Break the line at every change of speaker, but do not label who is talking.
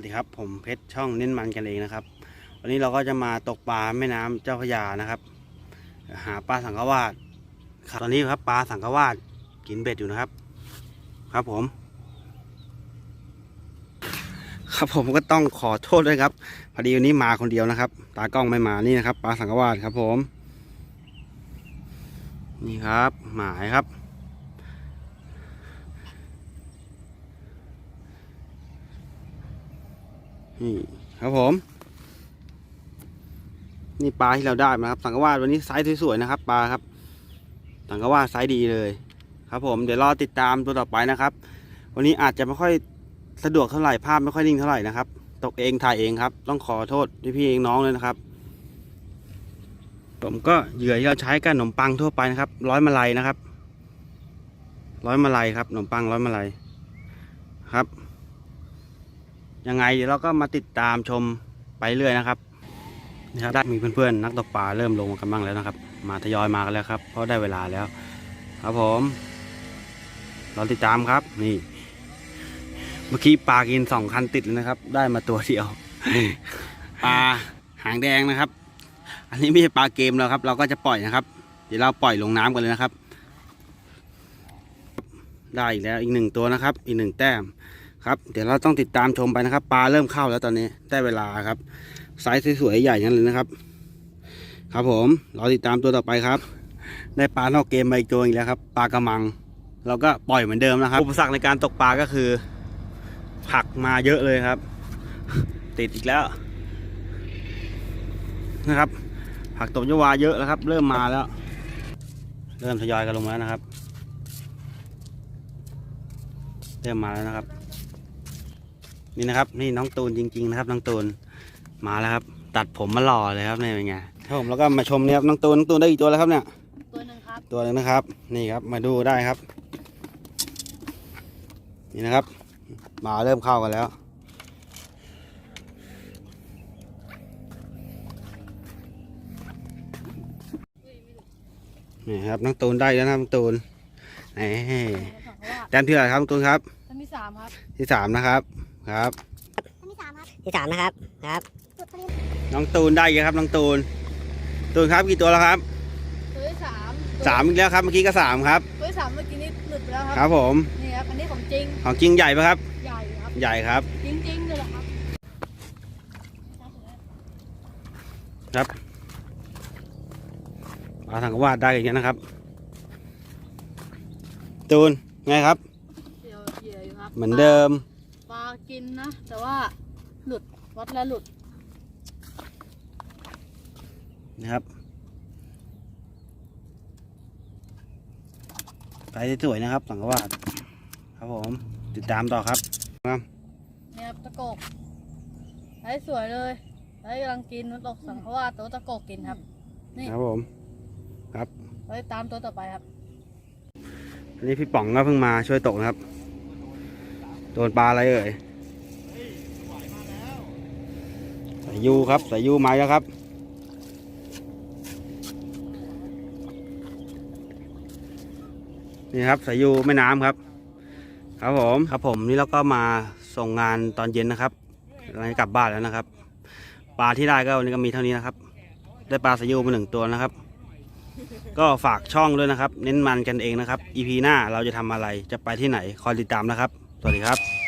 วัสดีครับผมเพชรช่องเน้นมันกันเองนะครับ วันนี้เราก็จะมาตกปลาแม่น้ำเจ้าพระยานะครับ หาปลาสังกวาดครับตอนนี้ครับปลาสังกวาดกินเบ็ดอยู่นะครับ ครับผม ครับผมก็ต้องขอโทษด้วยครับพอดีวันนี้มาคนเดียวนะครับ ตากล้องไม่มานี่นะครับปลาสังกวาดครับผม นี่ครับ หมายครับ นี่ครับผม นี่ปลาที่เราได้มาครับสังกวาดวันนี้ไซส์สวยๆนะครับปลาครับสังกวาดไซส์ดีเลย ครับผมเดี๋ยวรอติดตามตัวต่อไปนะครับ วันนี้อาจจะไม่ค่อยสะดวกเท่าไหร่ภาพไม่ค่อยนิ่งเท่าไหร่นะครับ ตกเองถ่ายเองครับ ต้องขอโทษพี่ๆเองน้องเลยนะครับ ผมก็เหยื่อที่เราใช้กันขนมปังทั่วไปนะครับ ร้อยมาลัยนะครับ ร้อยมาลัยครับขนมปังร้อยมาลัยครับ ยังไงเดี๋ยวเราก็มาติดตามชมไปเรื่อยนะครับนี่ครับได้มีเพื่อนๆนักตกปลาเริ่มลงกันบ้างแล้วนะครับ มาทยอยมากันแล้วครับเพราะได้เวลาแล้ว ครับผม เราติดตามครับ นี่ เมื่อกี้ปลากินสองคันติดเลยนะครับ ได้มาตัวเดียวปลาหางแดงนะครับ อันนี้ไม่ใช่ปลาเกมแล้วครับ เราก็จะปล่อยนะครับ เดี๋ยวเราปล่อยลงน้ำกันเลยนะครับ ได้อีกแล้วอีกหนึ่งตัวนะครับ อีกหนึ่งแต้ม ครับ เดี๋ยวเราต้องติดตามชมไปนะครับ ปลาเริ่มเข้าแล้วตอนนี้ได้เวลาครับไซส์สวยๆใหญ่ๆนั่นเลยนะครับ ครับผมเรอติดตามตัวต่อไปครับ ได้ปลานอกเกมมาอีกตัวอีกแล้วครับปลากระมัง เราก็ปล่อยเหมือนเดิมนะครับ อุปสรรคในการตกปลาก็คือ ผักมาเยอะเลยครับ ติดอีกแล้ว นะครับ ผักตบยวาเยอะแล้วครับ เริ่มมาแล้ว เริ่มทยอยกันลงแล้วนะครับ เริ่มมาแล้วนะครับ นี่นะครับ นี่น้องตูนจริง ๆ นะครับ น้องตูนมาแล้วครับ ตัดผมมาหล่อเลยครับนี่เป็นไงครับผมแล้วก็มาชมเนี่ยครับน้องตูนน้องตูนได้อีกตัวแล้วครับเนี่ย
ตัวหนึ่งครับ
ตัวหนึงนะครับ นี่ครับมาดูได้ครับ นี่นะครับหมาเริ่มเข้ากันแล้วนี่ครับน้องตูนได้แล้วนะครับน้องตูนนี่
สองว่า
แต้มที่เท่าไหร่ครับน้องตูนครับ
ต้นที่สามครับ
ที่สามนะครับ ครับ
ที่สามนะครับครับ
น้องตูนได้อีกแล้วครับน้องตูน ตูนครับกี่ตัวแล้วครับ
ตัวที่สาม
สามอีกแล้วครับเมื่อกี้ก็สามครับ
ตัวที่สามเมื่อกี้นี้หลุดไปแล้วค
ค
รั
รับผม
นี่ครับอันนี้ของจริง
ของจริงใหญ่ปะครับ
ใหญ่ครับ
ใหญ่ครับ
จริงจริงๆเลยเหรอครับ
ครับปลาถังกวาดได้อีกแล้วนะครับ ตูนไงครับ
เดี๋ยวเหยื่ออยู่ครับ
เหมือนเดิม
ปลากินนะ แต่ว่าหลุดวัดแล้วหลุด
นะครับไปสวยๆนะครับสังกวาดครับผมติดตามต่อครับ
นี่ครับตะโกกไอ้สวยเลยไอ้กำลังกินมันตกสังเพราะว่าตัวตะโกกกินครับ นี่
ครับผม
ไว้ตามตัวต่อไปครับ
อันนี้พี่ป๋องก็เพิ่งมาช่วยตกนะครับ โดนปลาอะไรเอ่ยสายยูครับสายยูมาแล้วครับ นี่ครับสายยูแม่น้ำครับ ครับผมครับผมนี่เราก็มาส่งงานตอนเย็นนะครับกำลังจะกลับบ้านแล้วนะครับ ปลาที่ได้ก็วันนี้ก็มีเท่านี้นะครับ ได้ปลาสายยูมาหนึ่งตัวนะครับ ก็ฝากช่องด้วยนะครับ เน้นมันกันเองนะครับ EP หน้าเราจะทำอะไรจะไปที่ไหนคอยติดตามนะครับ สวัสดีครับ